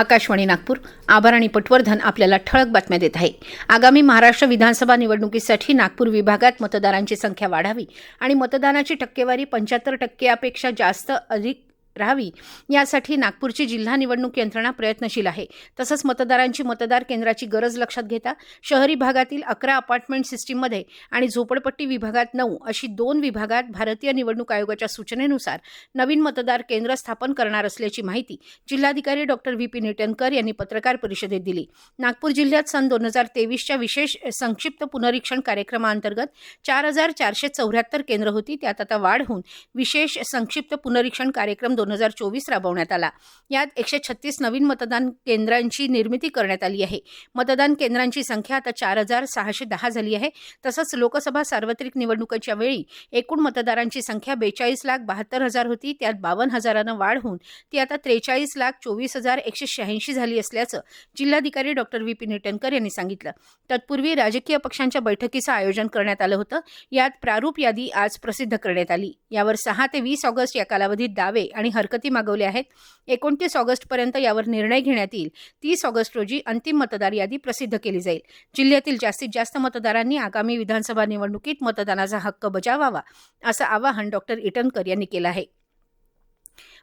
आकाशवाणी नागपूर. आभार आणि पटवर्धन आपल्याला ठळक बातम्या देत आहे. आगामी महाराष्ट्र विधानसभा निवडणुकीसाठी नागपूर विभागात मतदारांची संख्या वाढावी आणि मतदानाची टक्केवारी पंच्याहत्तर टक्क्यापेक्षा जास्त अधिक राहावी. यासाठी नागपूरची जिल्हा निवडणूक यंत्रणा प्रयत्नशील आहे. तसंच मतदारांची मतदार केंद्राची गरज लक्षात घेता शहरी भागातील अकरा अपार्टमेंट सिस्टीममध्ये आणि झोपडपट्टी विभागात नऊ अशी दोन विभागात भारतीय निवडणूक आयोगाच्या सूचनेनुसार नवीन मतदार केंद्र स्थापन करणार असल्याची माहिती जिल्हाधिकारी डॉक्टर व्ही. पी. निटनकर यांनी पत्रकार परिषदेत दिली. नागपूर जिल्ह्यात सन दोन हजार तेवीसच्या विशेष संक्षिप्त पुनरीक्षण कार्यक्रमाअंतर्गत चार हजार चारशे चौऱ्याहत्तर केंद्र होती. त्यात आता वाढ होऊन विशेष संक्षिप्त पुनरीक्षण कार्यक्रम दोन हजार चोवीस राबवण्यात आला. यात एकशे छत्तीस नवीन मतदान केंद्रांची निर्मिती करण्यात आली आहे. मतदान केंद्रांची संख्या आता चार हजार सहाशे दहा झाली आहे. तसंच लोकसभा सार्वत्रिक निवडणुकीच्या वेळी एकूण मतदारांची संख्या बेचाळीस लाख बहात्तर हजार होती. त्यात बावन्न हजारानं वाढ होऊन ती आता त्रेचाळीस लाख चोवीस हजार एकशे शहाऐंशी झाली असल्याचं जिल्हाधिकारी डॉक्टर व्ही पी निटनकर यांनी सांगितलं. तत्पूर्वी राजकीय पक्षांच्या बैठकीचं आयोजन करण्यात आलं होतं. यात प्रारूप यादी आज प्रसिद्ध करण्यात आली. यावर सहा ते वीस ऑगस्ट या कालावधीत दावे आणि हरकती मागवल्या आहेत. एकोणतीस ऑगस्टपर्यंत यावर निर्णय घेण्यात येईल. तीस ऑगस्ट रोजी अंतिम मतदार यादी प्रसिद्ध केली जाईल. जिल्ह्यातील जास्तीत जास्त मतदारांनी आगामी विधानसभा निवडणुकीत मतदानाचा हक्क बजावावा असं आवाहन डॉक्टर इटनकर यांनी केलं आहे.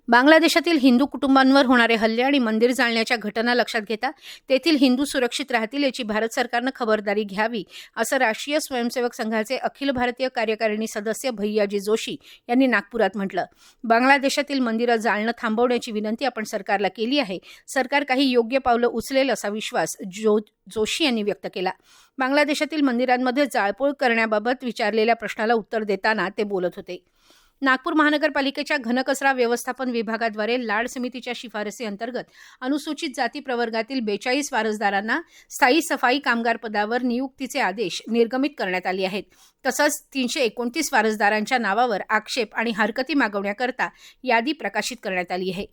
बांगलादेशातील हिंदू कुटुंबांवर होणारे हल्ले आणि मंदिर जाळण्याच्या घटना लक्षात घेता तेथील हिंदू सुरक्षित राहतील याची भारत सरकारनं खबरदारी घ्यावी असं राष्ट्रीय स्वयंसेवक संघाचे अखिल भारतीय कार्यकारिणी सदस्य भैयाजी जोशी यांनी नागपुरात म्हटलं. बांगलादेशातील मंदिरं जाळणं थांबवण्याची विनंती आपण सरकारला केली आहे. सरकार काही योग्य पावलं उचलेल असा विश्वास जो जोशी यांनी व्यक्त केला. बांगलादेशातील मंदिरांमध्ये जाळपोळ करण्याबाबत विचारलेल्या प्रश्नाला उत्तर देताना ते बोलत होते. नागपूर महानगरपालिकेच्या घनकचरा व्यवस्थापन विभागाद्वारे लाड समितीच्या शिफारसी अंतर्गत अनुसूचित जाती प्रवर्गातील बेचाळीस वारसदारांना स्थायी सफाई कामगार पदावर नियुक्तीचे आदेश निर्गमित करण्यात आले आहेत. तसंच तीनशे एकोणतीस वारसदारांच्या नावावर आक्षेप आणि हरकती मागवण्याकरता यादी प्रकाशित करण्यात आली आहे.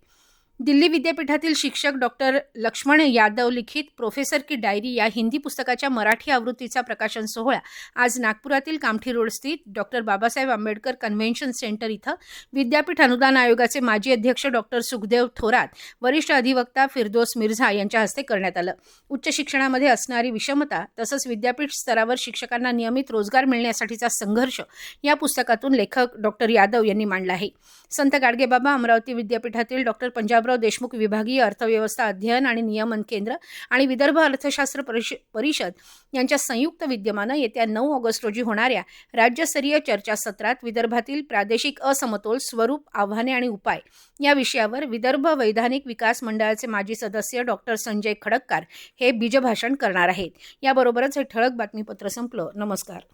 दिल्ली विद्यापीठातील शिक्षक डॉक्टर लक्ष्मण यादव लिखित प्रोफेसर की डायरी या हिंदी पुस्तकाच्या मराठी आवृत्तीचा प्रकाशन सोहळा आज नागपुरातील कामठी रोड स्थित doctor Babasaheb Ambedkar convention centre इथं विद्यापीठ अनुदान आयोगाचे माजी अध्यक्ष डॉक्टर सुखदेव थोरात वरिष्ठ अधिवक्ता फिरदोस मिर्झा यांच्या हस्ते करण्यात आलं. उच्च शिक्षणामध्ये असणारी विषमता तसंच विद्यापीठ स्तरावर शिक्षकांना नियमित रोजगार मिळण्यासाठीचा संघर्ष या पुस्तकातून लेखक डॉक्टर यादव यांनी मांडला आहे. संत गाडगेबाबा अमरावती विद्यापीठातील डॉक्टर पंजाब पंजाबराव देशमुख विभागीय अर्थव्यवस्था अध्ययन आणि नियमन केंद्र आणि विदर्भ अर्थशास्त्र परिष परिषद यांच्या संयुक्त विद्यमानं येत्या नऊ ऑगस्ट रोजी होणाऱ्या राज्यस्तरीय चर्चासत्रात विदर्भातील प्रादेशिक असमतोल स्वरूप आव्हाने आणि उपाय या विषयावर विदर्भ वैधानिक विकास मंडळाचे माजी सदस्य डॉक्टर संजय खडक्कार हे बीजभाषण करणार आहेत. याबरोबरच हे ठळक बातमीपत्र संपलं. नमस्कार.